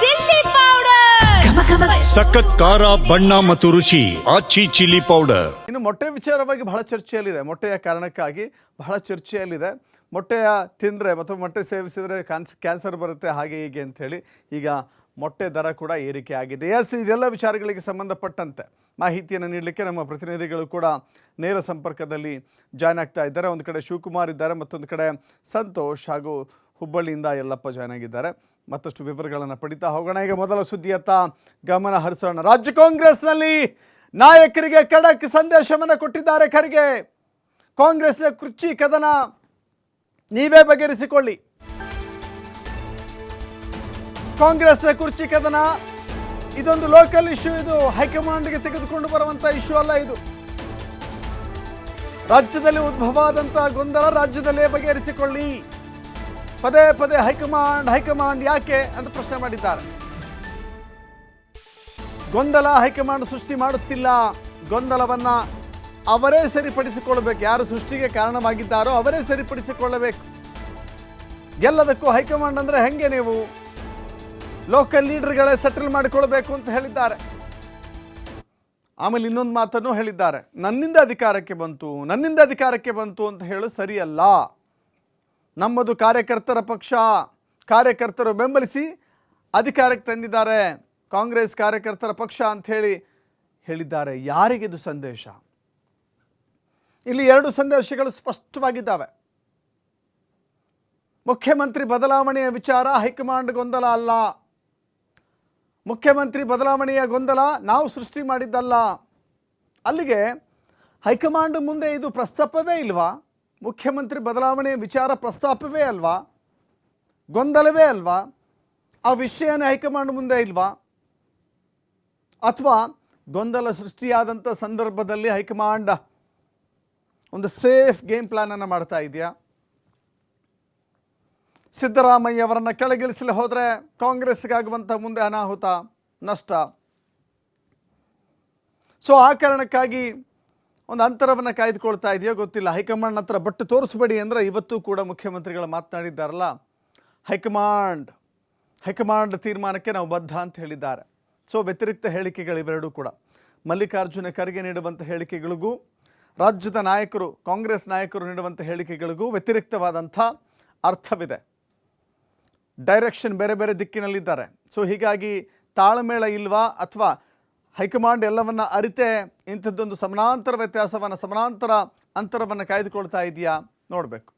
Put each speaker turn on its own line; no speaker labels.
Chilli powder.
ಸಖತ್ ಖಾರ ಬಣ್ಣ ಮತ್ತು ರುಚಿ ಆಚಿ ಚಿಲ್ಲಿ ಪೌಡರ್.
ಇನ್ನು ಮೊಟ್ಟೆ ವಿಚಾರವಾಗಿ ಬಹಳ ಚರ್ಚೆಯಲ್ಲಿದೆ. ಮೊಟ್ಟೆಯ ಕಾರಣಕ್ಕಾಗಿ ಬಹಳ ಚರ್ಚೆಯಲ್ಲಿದೆ. ಮೊಟ್ಟೆಯ ತಿಂದರೆ ಮತ್ತು ಮೊಟ್ಟೆ ಸೇವಿಸಿದರೆ ಕ್ಯಾನ್ಸ್ ಕ್ಯಾನ್ಸರ್ ಬರುತ್ತೆ ಹಾಗೆ ಹೀಗೆ ಅಂಥೇಳಿ ಈಗ ಮೊಟ್ಟೆ ದರ ಕೂಡ ಏರಿಕೆ ಆಗಿದೆ. ಎಸ್ ಇದೆಲ್ಲ ವಿಚಾರಗಳಿಗೆ ಸಂಬಂಧಪಟ್ಟಂತೆ ಮಾಹಿತಿಯನ್ನು ನೀಡಲಿಕ್ಕೆ ನಮ್ಮ ಪ್ರತಿನಿಧಿಗಳು ಕೂಡ ನೇರ ಸಂಪರ್ಕದಲ್ಲಿ ಜಾಯ್ನ್ ಆಗ್ತಾ ಇದ್ದಾರೆ. ಒಂದು ಕಡೆ ಶಿವಕುಮಾರ್ ಇದ್ದಾರೆ ಮತ್ತೊಂದು ಕಡೆ ಸಂತೋಷ್ ಹಾಗೂ ಹುಬ್ಬಳ್ಳಿಯಿಂದ ಯಲ್ಲಪ್ಪ ಜಾಯ್ನ್ ಆಗಿದ್ದಾರೆ. ಮತ್ತಷ್ಟು ವಿವರಗಳನ್ನು ಪಡಿತಾ ಹೋಗೋಣ. ಈಗ ಮೊದಲ ಸುದ್ದಿಯತ್ತ ಗಮನ ಹರಿಸೋಣ. ರಾಜ್ಯ ಕಾಂಗ್ರೆಸ್ನಲ್ಲಿ ನಾಯಕರಿಗೆ ಖಡಕ್ ಸಂದೇಶವನ್ನು ಕೊಟ್ಟಿದ್ದಾರೆ ಖರ್ಗೆ. ಕಾಂಗ್ರೆಸ್ನ ಕುರ್ಚಿ ಕದನ ನೀವೇ ಬಗೆಹರಿಸಿಕೊಳ್ಳಿ. ಕಾಂಗ್ರೆಸ್ನ ಕುರ್ಚಿ ಕದನ, ಇದೊಂದು ಲೋಕಲ್ ಇಶ್ಯೂ ಇದು ಹೈಕಮಾಂಡ್ಗೆ ತೆಗೆದುಕೊಂಡು ಬರುವಂತ ಇಶ್ಯೂ ಅಲ್ಲ ಇದು. ರಾಜ್ಯದಲ್ಲಿ ಉದ್ಭವ ಆದಂತಹ ಗೊಂದಲ ರಾಜ್ಯದಲ್ಲೇ ಬಗೆಹರಿಸಿಕೊಳ್ಳಿ. ಪದೇ ಪದೇ ಹೈಕಮಾಂಡ್ ಹೈಕಮಾಂಡ್ ಯಾಕೆ ಅಂತ ಪ್ರಶ್ನೆ ಮಾಡಿದ್ದಾರೆ. ಗೊಂದಲ ಹೈಕಮಾಂಡ್ ಸೃಷ್ಟಿ ಮಾಡುತ್ತಿಲ್ಲ. ಗೊಂದಲವನ್ನ ಅವರೇ ಸರಿಪಡಿಸಿಕೊಳ್ಳಬೇಕು. ಯಾರು ಸೃಷ್ಟಿಗೆ ಕಾರಣವಾಗಿದ್ದಾರೋ ಅವರೇ ಸರಿಪಡಿಸಿಕೊಳ್ಳಬೇಕು. ಎಲ್ಲದಕ್ಕೂ ಹೈಕಮಾಂಡ್ ಅಂದ್ರೆ ಹೆಂಗೆ ನೀವು? ಲೋಕಲ್ ಲೀಡರ್ಗಳೇ ಸೆಟಲ್ ಮಾಡಿಕೊಳ್ಬೇಕು ಅಂತ ಹೇಳಿದ್ದಾರೆ. ಆಮೇಲೆ ಇನ್ನೊಂದು ಮಾತನ್ನು ಹೇಳಿದ್ದಾರೆ. ನನ್ನಿಂದ ಅಧಿಕಾರಕ್ಕೆ ಬಂತು, ನನ್ನಿಂದ ಅಧಿಕಾರಕ್ಕೆ ಬಂತು ಅಂತ ಹೇಳು ಸರಿಯಲ್ಲ. ನಮ್ಮದು ಕಾರ್ಯಕರ್ತರ ಪಕ್ಷ. ಕಾರ್ಯಕರ್ತರು ಬೆಂಬಲಿಸಿ ಅಧಿಕಾರಕ್ಕೆ ತಂದಿದ್ದಾರೆ. ಕಾಂಗ್ರೆಸ್ ಕಾರ್ಯಕರ್ತರ ಪಕ್ಷ ಅಂತ ಹೇಳಿ ಹೇಳಿದ್ದಾರೆ. ಯಾರಿಗಿದು ಸಂದೇಶ? ಇಲ್ಲಿ ಎರಡು ಸಂದೇಶಗಳು ಸ್ಪಷ್ಟವಾಗಿದ್ದಾವೆ. ಮುಖ್ಯಮಂತ್ರಿ ಬದಲಾವಣೆಯ ವಿಚಾರ ಹೈಕಮಾಂಡ್ ಗೊಂದಲ ಅಲ್ಲ. ಮುಖ್ಯಮಂತ್ರಿ ಬದಲಾವಣೆಯ ಗೊಂದಲ ನಾವು ಸೃಷ್ಟಿ ಮಾಡಿದ್ದಲ್ಲ. ಅಲ್ಲಿಗೆ ಹೈಕಮಾಂಡ್ ಮುಂದೆ ಇದು ಪ್ರಸ್ತಾಪವೇ ಇಲ್ವಾ? ಮುಖ್ಯಮಂತ್ರಿ ಬದಲಾವಣೆಯ ವಿಚಾರ ಪ್ರಸ್ತಾಪವೇ ಅಲ್ವಾ? ಗೊಂದಲವೇ ಅಲ್ವಾ? ಆ ವಿಷಯನ ಹೈಕಮಾಂಡ್ ಮುಂದೆ ಇಲ್ವಾ? ಅಥವಾ ಗೊಂದಲ ಸೃಷ್ಟಿಯಾದಂಥ ಸಂದರ್ಭದಲ್ಲಿ ಹೈಕಮಾಂಡ್ ಒಂದು ಸೇಫ್ ಗೇಮ್ ಪ್ಲಾನನ್ನು ಮಾಡ್ತಾ ಇದೆಯಾ? ಸಿದ್ದರಾಮಯ್ಯ ಅವರನ್ನು ಕೆಳಗಿಳಿಸಲು ಹೋದರೆ ಕಾಂಗ್ರೆಸ್ಗಾಗುವಂಥ ಮುಂದೆ ಅನಾಹುತ, ನಷ್ಟ. ಸೊ ಆ ಕಾರಣಕ್ಕಾಗಿ ಒಂದು ಅಂತರವನ್ನು ಕಾಯ್ದುಕೊಳ್ತಾ ಇದೆಯೋ ಗೊತ್ತಿಲ್ಲ. ಹೈಕಮಾಂಡ್ ಹತ್ರ ಬಟ್ಟು ತೋರಿಸ್ಬೇಡಿ ಅಂದರೆ ಇವತ್ತು ಕೂಡ ಮುಖ್ಯಮಂತ್ರಿಗಳು ಮಾತನಾಡಿದ್ದಾರಲ್ಲ. ಹೈಕಮಾಂಡ್ ಹೈಕಮಾಂಡ್ ತೀರ್ಮಾನಕ್ಕೆ ನಾವು ಬದ್ಧ ಅಂತ ಹೇಳಿದ್ದಾರೆ. ಸೊ ವ್ಯತಿರಿಕ್ತ ಹೇಳಿಕೆಗಳು ಇವೆರಡೂ ಕೂಡ. ಮಲ್ಲಿಕಾರ್ಜುನ ಖರ್ಗೆ ನೀಡುವಂಥ ಹೇಳಿಕೆಗಳಿಗೂ, ರಾಜ್ಯದ ನಾಯಕರು, ಕಾಂಗ್ರೆಸ್ ನಾಯಕರು ನೀಡುವಂಥ ಹೇಳಿಕೆಗಳಿಗೂ ವ್ಯತಿರಿಕ್ತವಾದಂಥ ಅರ್ಥವಿದೆ. ಡೈರೆಕ್ಷನ್ ಬೇರೆ ಬೇರೆ ದಿಕ್ಕಿನಲ್ಲಿದ್ದಾರೆ. ಸೊ ಹೀಗಾಗಿ ತಾಳ್ಮೇಳ ಇಲ್ವಾ ಅಥವಾ ಹೈಕಮಾಂಡ್ ಎಲ್ಲವನ್ನ ಅರಿತೆ ಇಂಥದ್ದೊಂದು ಸಮಾನಾಂತರ ವ್ಯತ್ಯಾಸವನ್ನು ಸಮಾನಾಂತರ ಅಂತರವನ್ನು ಕಾಯ್ದುಕೊಳ್ತಾ ಇದೆಯಾ ನೋಡಬೇಕು.